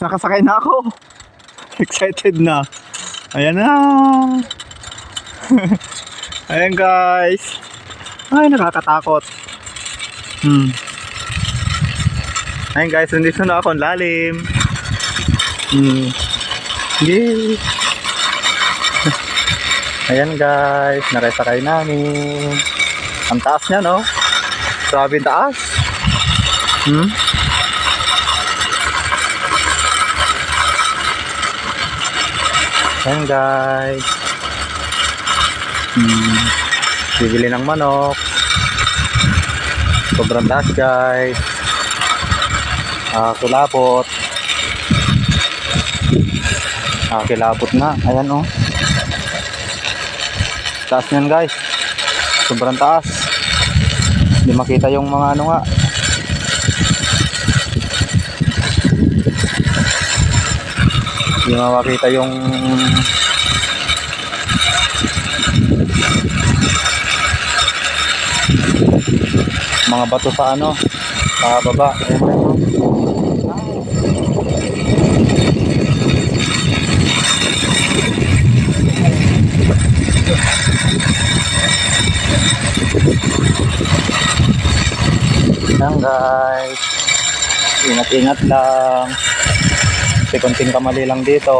Nakasakay na ako. Excited na. Ayan na. Ayan guys. Ay, nakakatakot. Hmm. Ayan guys, nandito na ako. Ang lalim. Hmm. Yay. Ayan guys, nakasakay namin. Ang taas niya, no? Grabe taas. Hmm? Ayan guys. Hmm. Bibili ng manok. Sobrang taas guys. Ah, kulapot. Ah, kilapot na. Ayan oh. Taas niyan guys. Sobrang taas. Hindi makita yung mga ano nga. Hindi makita yung mga bato sa ano sa baba. Ayan guys. Ingat-ingat lang kasi konting kamali lang dito.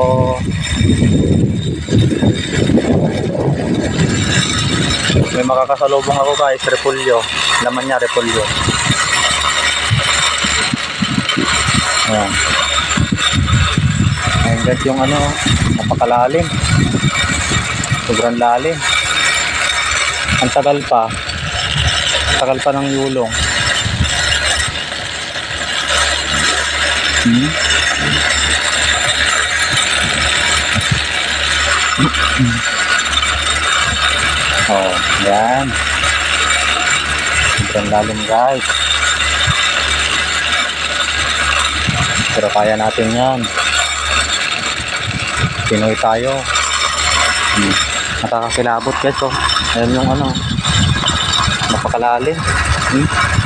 May makakasalubong ako guys repulyo. Laman niya repulyo. Ayan. Ayan guys yung ano napakalalim. Sobrang lalim. Ang tagal pa. Tagal pa ng yulong. Hmm? Oh, yan. Sobrang lalim guys. Pero kaya natin yan. Pinoy tayo. Hmm. Nakakakilabot guys oh. Ayan yung ano. Napakalalim. Hmm.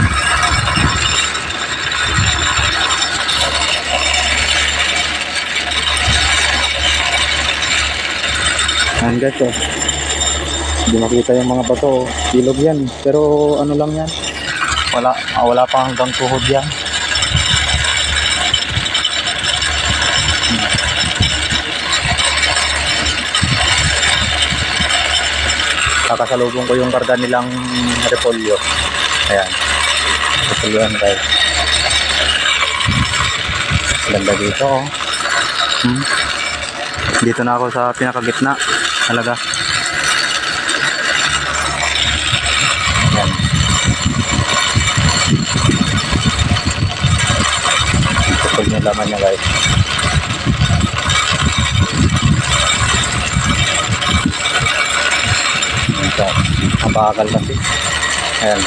Guys oh. Hindi makita yung mga bato. Bilog yan. Pero ano lang yan. Wala, ah, wala pa hanggang tuhod yan. Kakasalubong ko yung karga nilang repolyo. Ayan. Repolyo yan guys. Ganda dito oh. Hmm. Dito na ako sa pinakagitna. Talaga. Yan. Kapag niya laman niya guys. Ito. Ang bakal kasi. Ayan.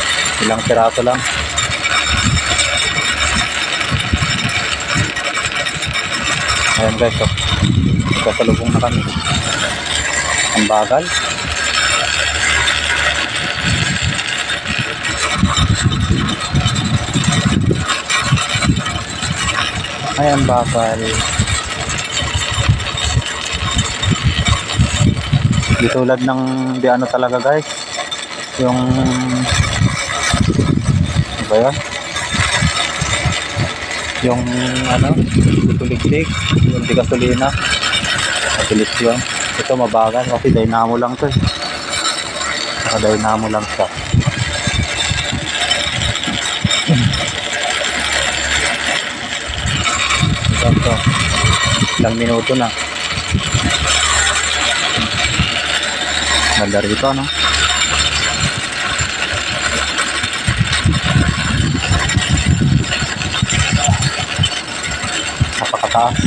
Ilang piraso lang. Ayan guys. Oh. Kasalubong na kami. Ang bagal. Ayan, bakal. Di tulad ng di ano talaga guys. Yung ano ba yan? Yung ano, tuliktik, yung di gasolina. Mabilis yun. Ito mabagal kasi dynamo lang to eh. Dynamo lang siya. Ito. Ilang minuto na. Ganda rito, no? Napakataas.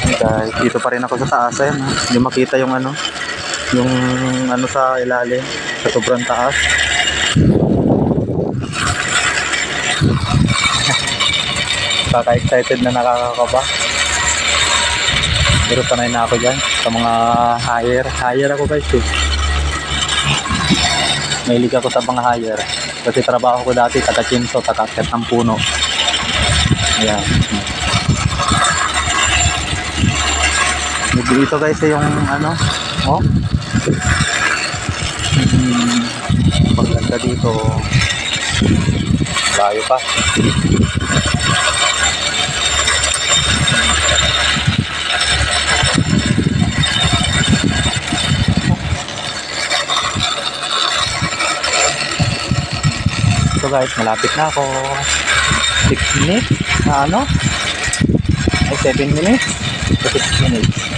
Hey guys, dito pa rin ako sa taas. Ayan, ha? hindi makita yung ano, yung ano sa ilalim, sa sobrang taas. Kaka-excited na nakakakaba. Pero panay na ako dyan sa mga higher. Higher ako guys eh. Mahilig ako sa mga hire. Kasi trabaho ko dati, taga-chinso, taga-akit ng puno. Ayan. Dito guys yung ano, oh. Hmm, dito, layo pa. So guys, malapit na ako. 6 minutes na ano? Ay, 7 minutes. So 6 minutes.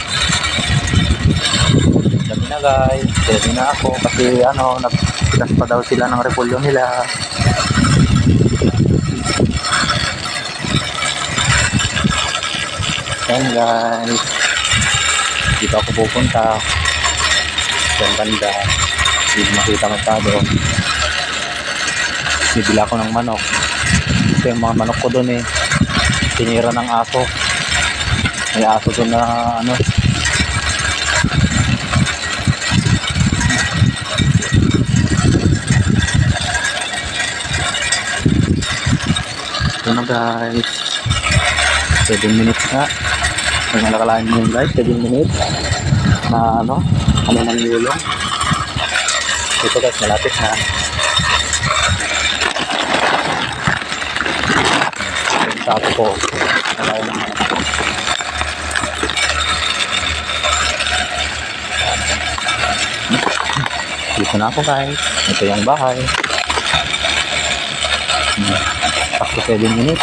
Guys. Ready na ako kasi ano, nagpitas pa daw sila ng repolyo nila. Ayan guys. Dito ako pupunta. Diyan banda. Hindi makita masyado. Bibili ako ng manok. Kasi yung mga manok ko doon eh. Tinira ng aso. May aso doon na ano. Guys. 7 minutes na. Kung nalakalaan mo yung guys, 7 minutes. Na ano, ano nang yulong. Ito guys, malapit na. Sapo ko. Nalayo naman. Dito na ako guys. Ito yung bahay. Hmm. Sakto 7 minutes.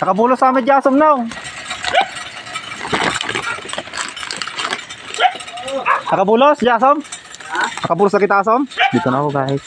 Nakabulo sa amin Jasom now. Nakabulos, Jasom? Nakabulos sa kitasom? Dito na ako guys.